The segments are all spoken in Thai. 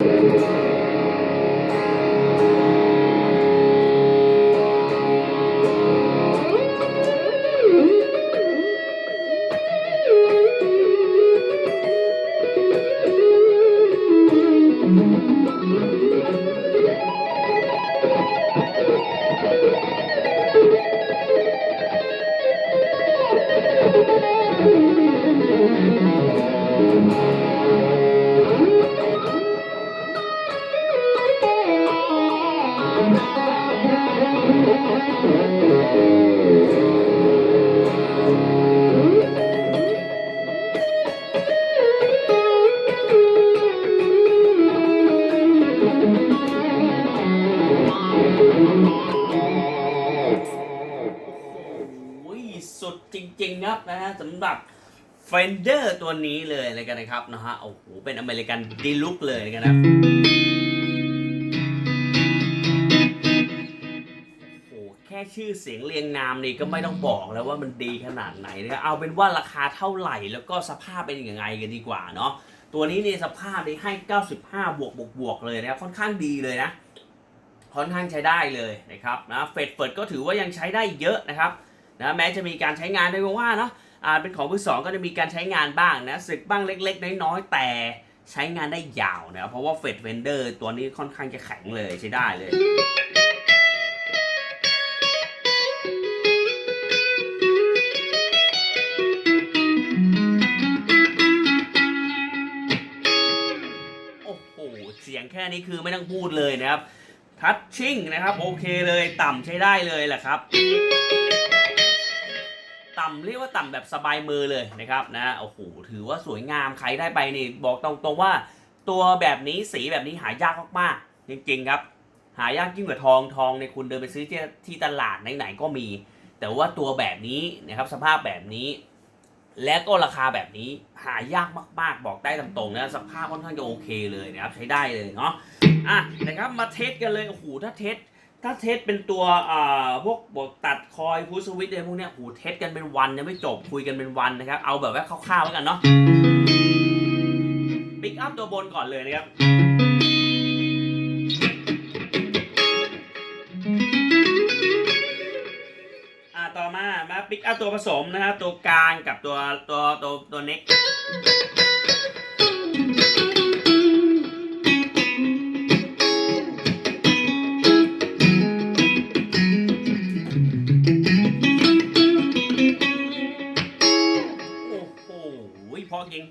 โครับนะฮะสำหรับ Fender ตัวนี้เลยเลยกันนะครับนะฮะโอ้โหเป็นอเมริกันดีลุกเลยเลยกันนะโอ้โหแค่ชื่อเสียงเรียงนามนี่ก็ไม่ต้องบอกแล้วว่ามันดีขนาดไหนนะครับเอาเป็นว่าราคาเท่าไหร่แล้วก็สภาพเป็นยังไงกันดีกว่าเนาะตัวนี้เนี่ยสภาพนี่ให้ 95 บวกบวกบวกเลยนะครับค่อนข้างดีเลยนะค่อนข้างใช้ได้เลยนะครับนะเฟดเฟิร์ดก็ถือว่ายังใช้ได้เยอะนะครับ นะแม้จะมีการใช้งานได้ว่าเนาะอ่าเป็นของมือสองก็จะมีการใช้งานบ้างนะสึกบ้างเล็ก ๆ น้อยๆแต่ใช้งานได้ยาวนะเพราะว่าเฟดเวนเดอร์ตัวนี้ค่อนข้างจะแข็งเลยใช้ได้เลยโอ้โหเสียงแค่นี้คือไม่ต้องพูดเลยนะครับ ทัชชิ่งนะครับ โอเคเลยต่ำใช้ได้เลยแหละครับ ต่ำเรียกว่าต่ำแบบสบายมือเลยนะครับนะโอ้โหถือว่าสวยงามใครได้ไปนี่บอกตรงๆว่า ตัวแบบนี้สีแบบนี้หายากมากๆจริงๆครับ หายากยิ่งกว่าทองทองในคุณเดินไปซื้อที่ที่ตลาดไหนๆก็มี แต่ว่าตัวแบบนี้นะครับสภาพแบบนี้ และก็ราคาแบบนี้หายากมากๆ บอกได้ตามตรงนะสภาพค่อนข้างจะโอเคเลยนะครับใช้ได้เลยเนาะอะนะครับมาเทสกันเลยโอ้โหถ้าเทส ถ้าเทสเป็นตัวอ่าพวกบทตัดคอยพูสวิตอะไรพวกเนี้ยโอ้โหเทสกันเป็นวันยังไม่จบคุยกันเป็นวันนะครับ เอาแบบว่าคร่าวๆแล้วกันเนาะปิกอัพตัวบนก่อนเลยนะครับอ่าต่อมามาปิกอัพตัวผสมนะครับตัวกลางกับตัวตัวตัวตัวเน็ก พอจริง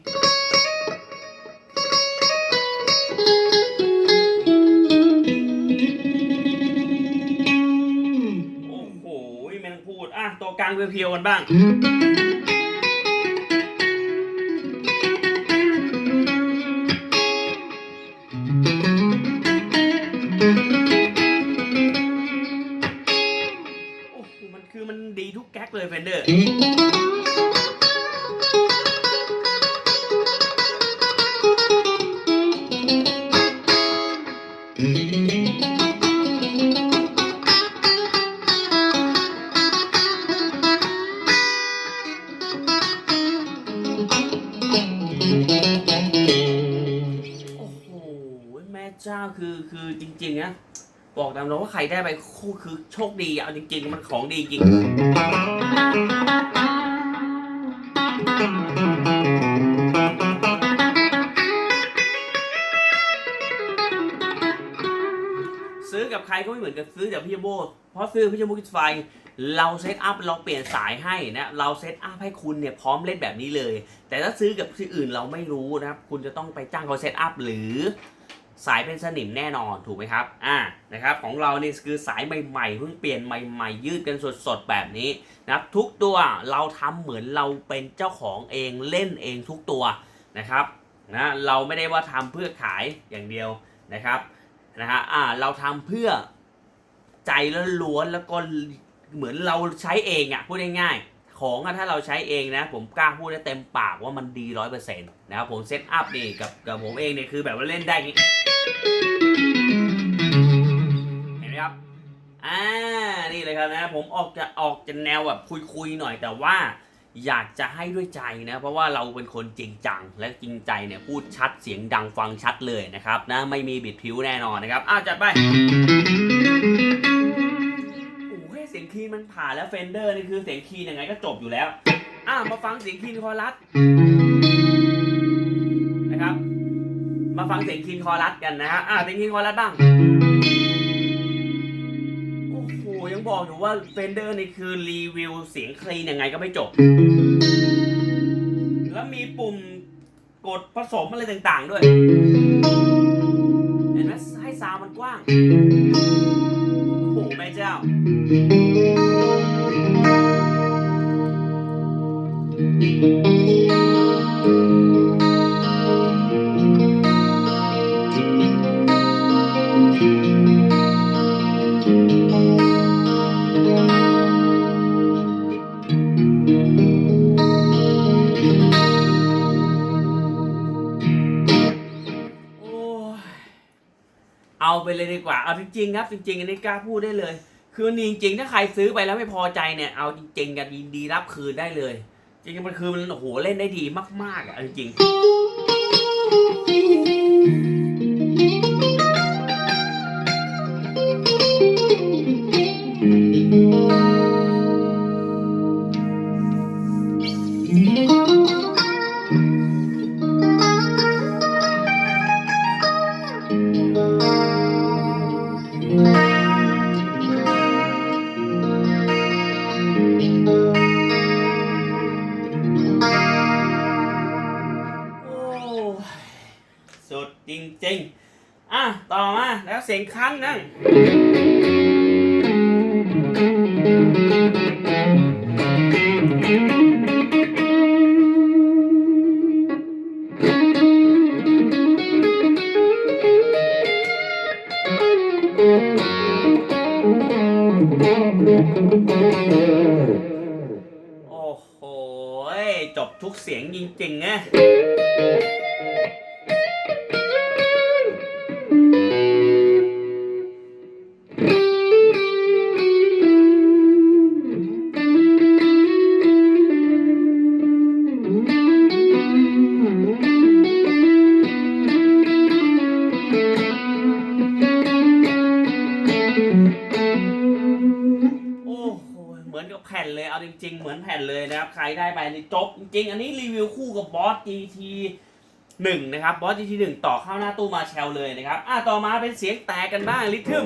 โอ้โหไม่ต้องพูดอะตัวกลางเพียวๆกันบ้างโอ้โหมันคือมันดีทุกแก๊กเลยเฟนเดอร์ เจ้าคือคือจริงๆนะบอกตามตรงว่าใครได้ไปคู่คือโชคดีเอาจริง ๆ มันของดีจริงซื้อกับใครก็ไม่เหมือนกับซื้อจากพี่โบเพราะซื้อพี่โบกิจไฟ เราเซตอัพเราเปลี่ยนสายให้นะเราเซตอัพให้คุณเนี่ยพร้อมเล่นแบบนี้เลย แต่ถ้าซื้อกับที่อื่นเราไม่รู้นะครับ คุณจะต้องไปจ้างเขาเซตอัพหรือ สายเป็นสนิมแน่นอนถูกไหมครับ อ่า นะครับ ของเรานี่คือสายใหม่ๆ เพิ่งเปลี่ยนใหม่ๆ ยืดกันสดๆ แบบนี้นะครับ ทุกตัวเราทำเหมือนเราเป็นเจ้าของเองเล่นเองทุกตัวนะครับ นะ เราไม่ได้ว่าทำเพื่อขายอย่างเดียวนะครับ นะฮะ อ่า เราทำเพื่อใจล้วนแล้วก็เหมือนเราใช้เองอะพูดง่ายๆ ของถ้าเราใช้เองนะ ผมกล้าพูดได้เต็มปากว่ามันดีร้อยเปอร์เซ็นต์นะครับผมเซตอัพนี่กับกับผมเองเนี่ยคือแบบว่าเล่นได้งี้เห็นไหมครับอ่านี่เลยครับนะผมออกจะออกจะแนวแบบคุยๆหน่อยแต่ว่าอยากจะให้ด้วยใจนะเพราะว่าเราเป็นคนจริงจังและจริงใจเนี่ยพูดชัดเสียงดังฟังชัดเลยนะครับนะไม่มีบิดผิวแน่นอนนะครับอ้าวจัดไป สียงคีย์มันผ่านแล้วเฟนเดอร์นี่คือเสียงคีย์ยังไงก็จบอยู่แล้วอ้ามาฟังเสียงคีย์คอรัสนะครับ มาฟังเสียงคีย์คอรัสกันนะฮะอ่าเสียงคีย์คอรัสบ้างโอ้โหยังบอกอยู่ว่าเฟนเดอร์นี่คือรีวิวเสียงคลีนยังไงก็ไม่จบ แล้วมีปุ่มกดผสมอะไรต่างๆด้วยเห็นไหมให้ซาวมันกว้าง โอ้โหแม่เจ้า ไปเลยดีกว่า เอาจริงๆครับ จริงๆอันนี้กล้าพูดได้เลย คือมันจริงๆ ถ้าใครซื้อไปแล้วไม่พอใจเนี่ย เอาจริงๆกันยินดีรับคืนได้เลย จริงๆมันคือมันโอ้โหเล่นได้ดีมากๆอะเอาจริงๆ สุดจริงๆ อะ ต่อมาแล้วเสียงคันนั่ง สียงจริงๆนะ จริงๆเหมือนแผ่นเลยนะครับ ใครได้ไปนี่จบจริง อันนี้รีวิวคู่กับบอส GT 1นะครับ บอส GT 1ต่อเข้าหน้าตู้มาแชลเลยนะครับ อะต่อมาเป็นเสียงแตกกันบ้างลิทึม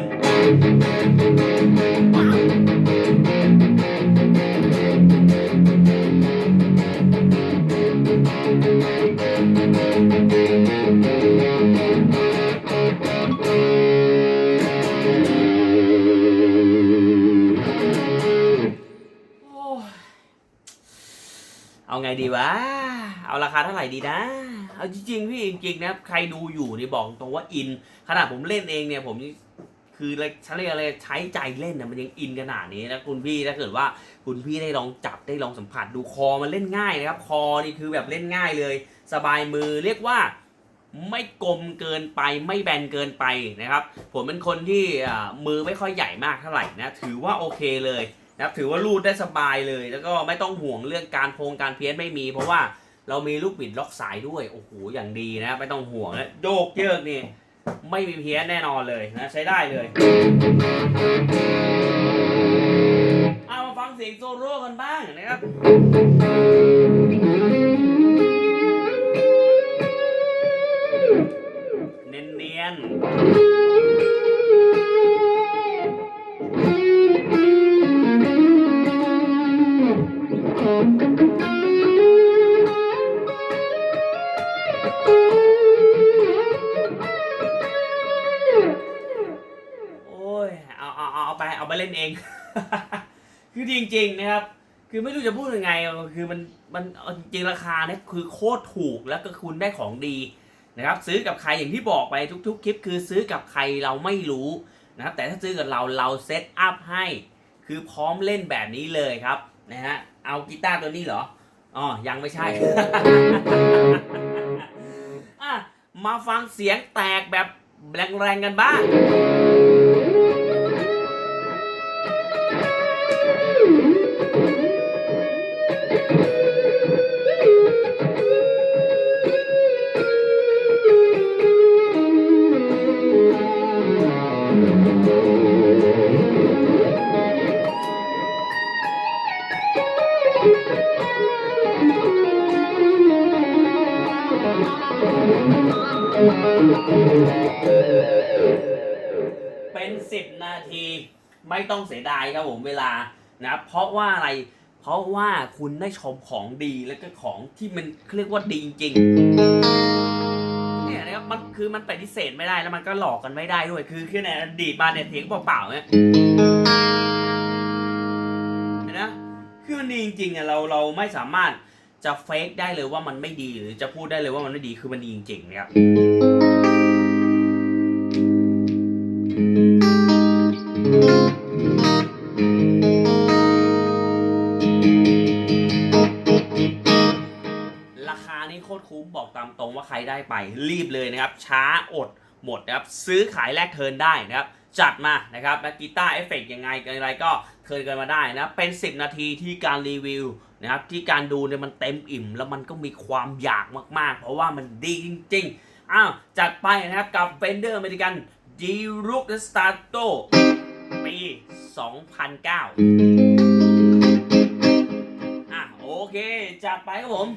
ดีวะ เอาราคาเท่าไหร่ดีนะ เอาจริงๆพี่จริงๆนะใครดูอยู่นี่บอกตรงว่าอิน ขนาดผมเล่นเองเนี่ยผมคืออะไรใช้อะไรใช้ใจเล่นนะมันยังอินขนาดนี้นะคุณพี่ถ้าเกิดว่าคุณพี่ได้ลองจับได้ลองสัมผัสดูคอมันเล่นง่ายนะครับ คอนี่คือแบบเล่นง่ายเลย สบายมือเรียกว่าไม่กลมเกินไปไม่แบนเกินไปนะครับผมเป็นคนที่มือไม่ค่อยใหญ่มากเท่าไหร่นะถือว่าโอเคเลย นะครับถือว่ารูดได้สบายเลย แล้วก็ไม่ต้องห่วงเรื่องการโพงการเพี้ยนไม่มี เพราะว่าเรามีลูกบิดล็อกสายด้วยโอ้โหอย่างดีนะไม่ต้องห่วงนะโยกเยิกนี่ไม่มีเพี้ยนแน่นอนเลยนะใช้ได้เลยเอามาฟังเสียงโซโล่กันบ้างนะครับ คือจริงๆนะครับ คือไม่รู้จะพูดยังไง คือมันมันจริงราคาเนี่ยคือโคตรถูกแล้วก็คุณได้ของดีนะครับ ซื้อกับใครอย่างที่บอกไปทุก ๆ คลิป คือซื้อกับใครเราไม่รู้นะครับ แต่ถ้าซื้อกับเราเราเซตอัพให้ คือพร้อมเล่นแบบนี้เลยครับนะฮะเอากีตาร์ตัวนี้เหรออ๋อยังไม่ใช่อะมาฟังเสียงแตกแบบแรงๆกันบ้าง เป็น10นาทีไม่ต้องเสียดายครับผมเวลานะเพราะว่าอะไรเพราะว่าคุณได้ชมของดีแล้วก็ของที่มันเขาเรียกว่าดีจริงเนี่ยนะครับมันคือมันปฏิเสธไม่ได้แล้วมันก็หลอกกันไม่ได้ด้วยคือคือเนี่ยดีดมาเนี่ยเสียงเปล่าๆเนี่ยนะคือมันดีจริงๆอะเราเราไม่สามารถ จะเฟกได้เลยว่ามันไม่ดีหรือจะพูดได้เลยว่ามันไม่ดีคือมันดีจริงๆนะครับราคานี้โคตรคุ้มบอกตามตรงว่าใครได้ไปรีบเลยนะครับ ช้าอดหมดนะครับ ซื้อขายแลกเทิร์นได้นะครับ จัดมานะครับและกีตาร์เอฟเฟกยังไงอะไรก็เทินกันมาได้นะ เป็น 10 นาทีที่การรีวิว นะครับที่การดูเนี่ยมันเต็มอิ่ม แล้วมันก็มีความอยากมาก ๆ เพราะว่ามันดีจริงๆอ้าวจัดไปนะครับกับ Fender American d r o o k Stato ปี 2009 อะโอเค จัดไปครับผม